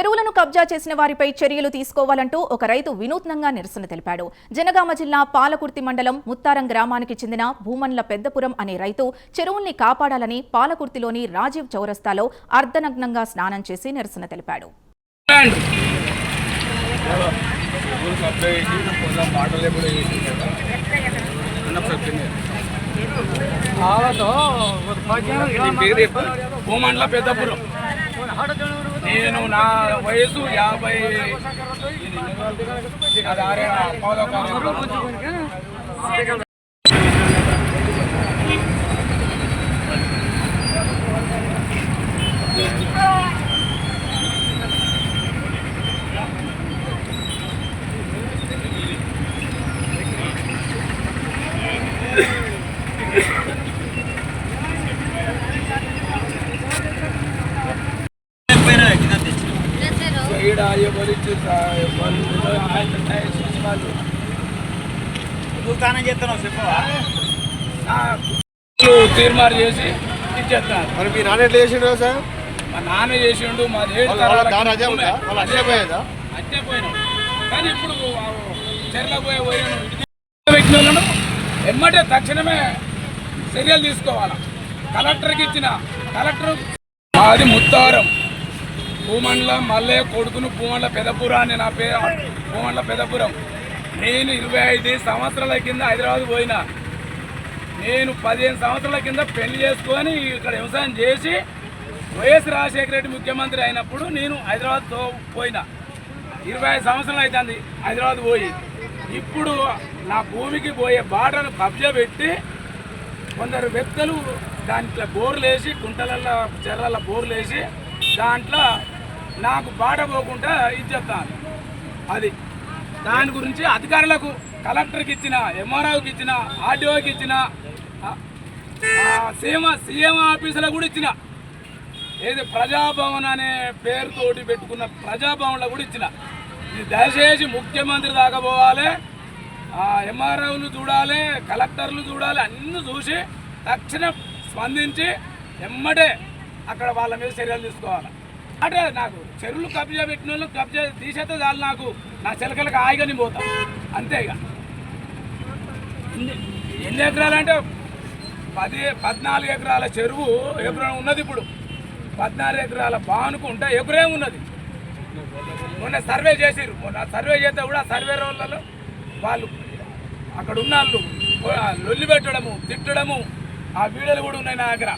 చెరువులను కబ్జా చేసిన వారిపై చర్యలు తీసుకోవాలంటూ ఒక రైతు వినూత్నంగా నిరసన తెలిపాడు. జనగామ జిల్లా పాలకుర్తి మండలం ముత్తారం గ్రామానికి చెందిన భూమన్ల పెద్దపురం అనే రైతు చెరువుల్ని కాపాడాలని పాలకుర్తిలోని రాజీవ్ చౌరస్తాలో అర్ధనగ్నంగా స్నానం చేసి నిరసన తెలిపాడు. భూమండల పెద్దపురం. నేను నా వయసు యాభై అది ఆరే పదో ఈడ ఎవరు ఇచ్చి- ఎవరు ఆయన చూసి వాళ్ళు నువ్వు స్నానం చేస్తున్నావు చెప్పవా నా తీర్మానం చేసి ఇచ్చేస్తాను మరి మీ నాన్న ఎట్లా చేసిండు సార్? మా నాన్న చేసిండు మా అదే అదే కానీ ఇప్పుడు పోయాను ఎమ్మటే తక్షణమే చర్యలు తీసుకోవాలి. కలెక్టర్కి ఇచ్చిన కలెక్టర్ మాది ముత్తారం. భూమండల మల్లయ్య కొడుకును భూమండల పెదపురం అని నా పేరు. భూమండల పెదపురం. నేను ఇరవై ఐదు సంవత్సరాల కింద హైదరాబాద్ పోయినా. నేను పదిహేను సంవత్సరాల కింద పెళ్ళి చేసుకొని ఇక్కడ వ్యవసాయం చేసి వైఎస్ రాజశేఖర రెడ్డి ముఖ్యమంత్రి అయినప్పుడు నేను హైదరాబాద్తో పోయిన. పోయినా ఇరవై ఐదు సంవత్సరాలు అవుతుంది హైదరాబాద్ పోయి. ఇప్పుడు నా భూమికి పోయే బాటను కబ్జా పెట్టి కొందరు వ్యక్తులు దాంట్లో బోర్లు వేసి కుంటలల్లో చెర్రల బోర్లు వేసి దాంట్లో నాకు బాట పోకుండా ఇచ్చేస్తాను అది. దాని గురించి అధికారులకు కలెక్టర్కి ఇచ్చిన ఎంఆర్ఓకి ఇచ్చిన ఆర్డీఓకి ఇచ్చిన సీఎం సీఎం ఆఫీసులకు కూడా ఇచ్చిన. ఏది ప్రజాభవన్ అనే పేరుతోటి పెట్టుకున్న ప్రజాభవన్లో కూడా ఇచ్చిన. ఇది దయచేసి ముఖ్యమంత్రి దాకా పోవాలి. ఎంఆర్ఓలు చూడాలి కలెక్టర్లు చూడాలి అన్నీ చూసి తక్షణం స్పందించి ఎమ్మటే అక్కడ వాళ్ళ మీద చర్యలు తీసుకోవాలి. అంటే నాకు చెరువులు కబ్జా పెట్టిన వాళ్ళు కబ్జా తీసేస్తే చాలు నాకు. నా చిలకలకు హాయిగాని పోతా. అంతే ఇక ఎన్ని ఎకరాలంటే పది పద్నాలుగు ఎకరాల చెరువు ఎకరం ఉన్నది ఇప్పుడు. పద్నాలుగు ఎకరాల బానుకుంటే ఎకరే ఉన్నది. మొన్న సర్వే చేసిర్రు. మొన్న సర్వే చేస్తే కూడా సర్వే రోజులలో వాళ్ళు అక్కడ ఉన్న వాళ్ళు లొల్లి పెట్టడము తిట్టడము ఆ వీడియోలు కూడా ఉన్నాయి నా దగ్గర.